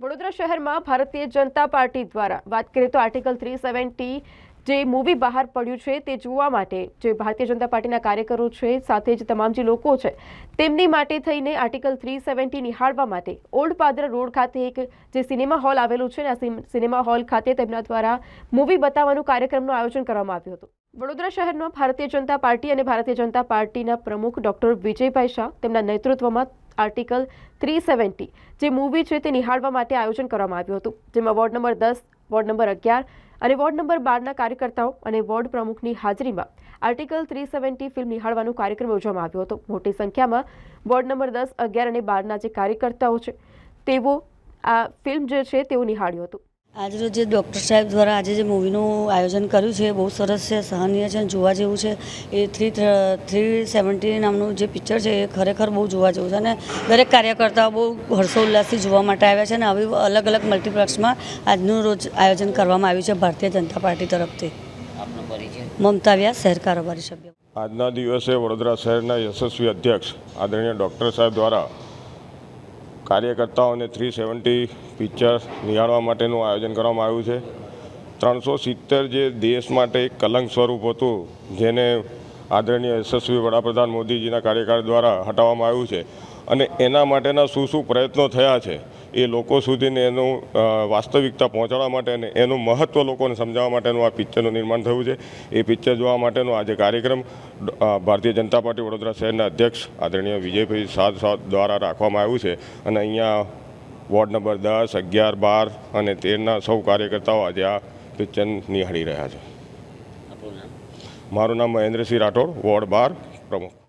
વડોદરા શહેરમાં ભારતીય જનતા પાર્ટી દ્વારા, વાત કરીએ તો આર્ટિકલ થ્રી સેવન્ટી જે મૂવી બહાર પડ્યું છે તે જોવા માટે જે ભારતીય જનતા પાર્ટીના કાર્યકરો છે, સાથે જ તમામ જે લોકો છે, તેમની માટે થઈને આર્ટિકલ થ્રી સેવન્ટી નિહાળવા માટે ઓલ્ડ પાદરા રોડ ખાતે એક જે સિનેમા હોલ આવેલું છે આ સિનેમા હોલ ખાતે તેમના દ્વારા મૂવી બતાવવાનું કાર્યક્રમનું આયોજન કરવામાં આવ્યું હતું. વડોદરા શહેરમાં ભારતીય જનતા પાર્ટી અને ભારતીય જનતા પાર્ટીના પ્રમુખ ડોક્ટર વિજયભાઈ શાહ તેમના નેતૃત્વમાં આર્ટિકલ થ્રી સેવન્ટી, જે મૂવી છે તે નિહાળવા માટે આયોજન કરવામાં આવ્યું હતું, જેમાં વોર્ડ નંબર દસ, વોર્ડ નંબર અગિયાર અને વોર્ડ નંબર બારના કાર્યકર્તાઓ અને વોર્ડ પ્રમુખની હાજરીમાં આર્ટિકલ થ્રી સેવન્ટી ફિલ્મ નિહાળવાનો કાર્યક્રમ યોજવામાં આવ્યો હતો. મોટી સંખ્યામાં વોર્ડ નંબર દસ, અગિયાર અને બારના જે કાર્યકર્તાઓ છે, તેઓ આ ફિલ્મ જે છે તેઓ નિહાળ્યું હતું. આજરોજ જે ડૉક્ટર સાહેબ દ્વારા આજે જે મૂવીનું આયોજન કર્યું છે એ બહુ સરસ છે સહનીય છે અને જોવા જેવું છે. એ થ્રી થ્રી સેવન્ટી નામનું જે પિક્ચર છે એ ખરેખર બહુ જોવા જેવું છે અને દરેક કાર્યકર્તાઓ બહુ હર્ષોલ્લાસથી જોવા માટે આવ્યા છે અને આવી અલગ અલગ મલ્ટીપ્લેક્સમાં આજનું રોજ આયોજન કરવામાં આવ્યું છે ભારતીય જનતા પાર્ટી તરફથી. આપનો મમતા વ્યાસ શહેર કારોબારી સભ્ય. આજના દિવસે વડોદરા શહેરના યશસ્વી અધ્યક્ષ આદરણીય ડૉક્ટર સાહેબ દ્વારા કાર્યકર્તાઓને થ્રી સેવન્ટી પિક્ચર નિહાળવા માટેનું આયોજન કરવામાં આવ્યું છે. ત્રણસો સિત્તેર જે દેશ માટે એક કલંક સ્વરૂપ હતું, જેને આદરણીય યશસ્વી વડાપ્રધાન મોદીજીના કાર્યકાળ દ્વારા હટાવવામાં આવ્યું છે. અને એના માટેના શું શું પ્રયત્નો થયા છે? એ લોકો સુધીને એનું વાસ્તવિકતા પહોંચાડવા માટે અને એનું મહત્ત્વ લોકોને સમજાવવા માટેનું આ પિક્ચરનું નિર્માણ થયું છે. એ પિક્ચર જોવા માટેનો આજે કાર્યક્રમ ભારતીય જનતા પાર્ટી વડોદરા શહેરના અધ્યક્ષ આદરણીય વિજયભાઈ શાહ દ્વારા રાખવામાં આવ્યું છે. અને અહીંયા વોર્ડ નંબર દસ અગિયાર બાર અને તેરના સૌ કાર્યકર્તાઓ આજે આ પિક્ચર નિહાળી રહ્યા છે. મારું નામ મહેન્દ્રસિંહ રાઠોડ વોર્ડ બાર પ્રમુખ.